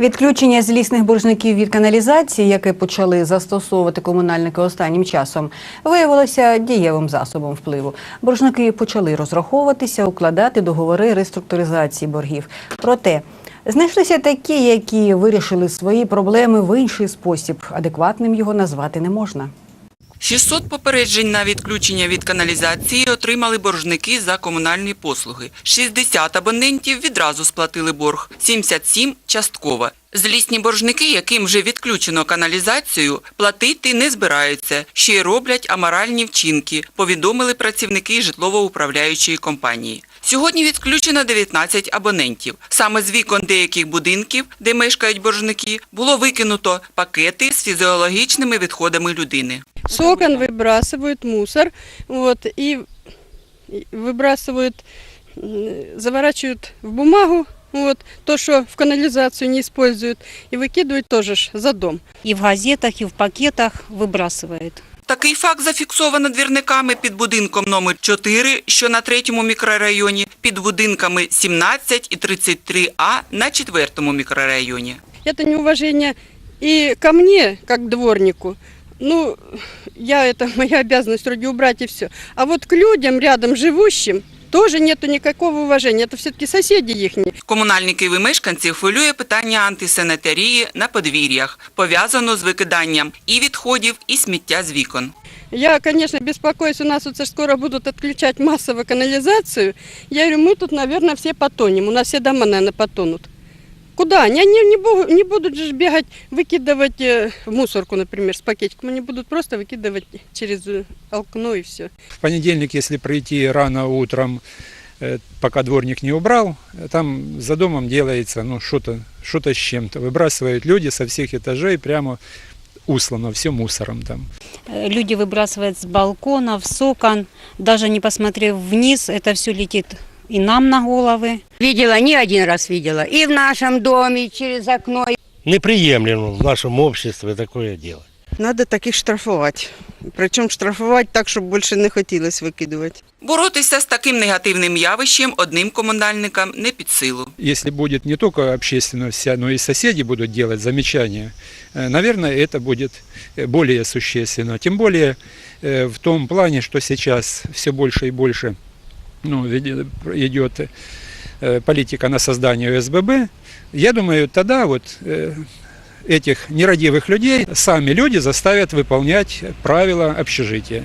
Відключення злісних боржників від каналізації, яке почали застосовувати комунальники останнім часом, виявилося дієвим засобом впливу. Боржники почали розраховуватися, укладати договори реструктуризації боргів. Проте знайшлися такі, які вирішили свої проблеми в інший спосіб. Адекватним його назвати не можна. 600 попереджень на відключення від каналізації отримали боржники за комунальні послуги. 60 абонентів відразу сплатили борг, 77 – частково. Злісні боржники, яким вже відключено каналізацію, платити не збираються, ще й роблять аморальні вчинки, повідомили працівники житлово-управляючої компанії. Сьогодні відключено 19 абонентів. Саме з вікон деяких будинків, де мешкають боржники, було викинуто пакети з фізіологічними відходами людини. С окон выбрасывают мусор, вот, и и выбрасывают, м, заворачивают в бумагу, вот, то, что в канализацию не используют, и выкидывают тоже ж за дом. и в газетах, и в пакетах выбрасывает. Такий факт зафіксовано двірниками під будинком номер 4, що на третьому мікрорайоні, під будинками 17 і 33А на четвертому мікрорайоні. Это неуважение и ко мне, как дворнику, ну, я, это моя обязанность вроде убрать и все. А вот к людям рядом живущим тоже нету никакого уважения. Это все-таки соседи їхні. Комунальників і мешканців хвилює питання антисанітарії на подвір'ях, пов'язано з викиданням і відходів, і сміття з вікон. Я, конечно, беспокоюсь, у нас вот скоро будут отключать массово канализацию. Я говорю, мы тут, наверное, все потонем. У нас все дома, наверное, потонут. Куда? Они не, не, не будут же бегать, выкидывать э, в мусорку, например, с пакетиком. Они будут просто выкидывать через э, окно и все. В понедельник, если прийти рано утром, э, пока дворник не убрал, э, там за домом делается ну, что-то что с чем-то. Выбрасывают люди со всех этажей прямо услано, все мусором там. Э, Люди выбрасывают с балконов, с окон, даже не посмотрев вниз, это все летит и нам на головы. Видела, не один раз видела. И в нашем доме, и через окно. неприемлемо в нашем обществе такое делать. Надо таких штрафувати. Причому штрафувати так, щоб більше не хотілося викидувати. Боротися з таким негативним явищем одним комунальникам не під силу. Если будет не только общественность вся, но и соседи будут делать замечания, э, наверное, это будет э, более существенно. Тем более э, в том плане, что сейчас все больше и больше ну, веде- идет э, политика на создание ОСББ. Я думаю, тогда вот э, этих нерадивых людей сами люди заставят выполнять правила общежития.